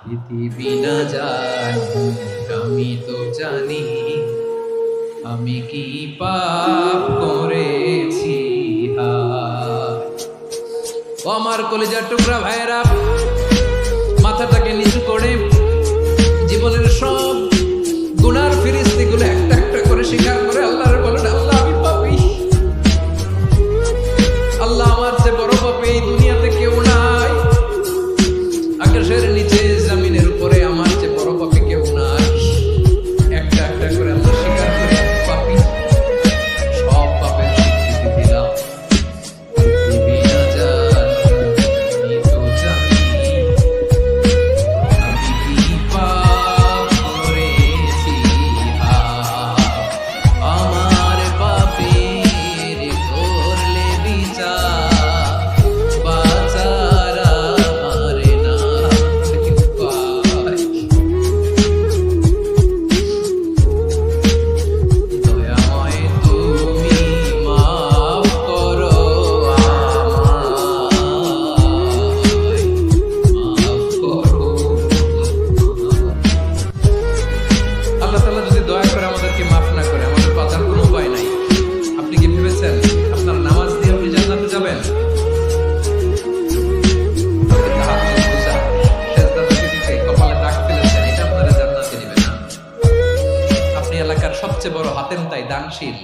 পৃথিবী জানি আমি তো জানি আমি কি পাপ করেছি আমার কলেজার টুকরা ভাইরা মাথাটাকে নিচু আমাদেরকে মাফ না করে আমাদের বাঁচার কোনো উপায় নাই। আপনি কি ভেবেছেন আপনার নামাজ দিয়ে আপনি জান্নাতে যাবেন? সবচেয়ে বড় হাতেম তাই দানশীল।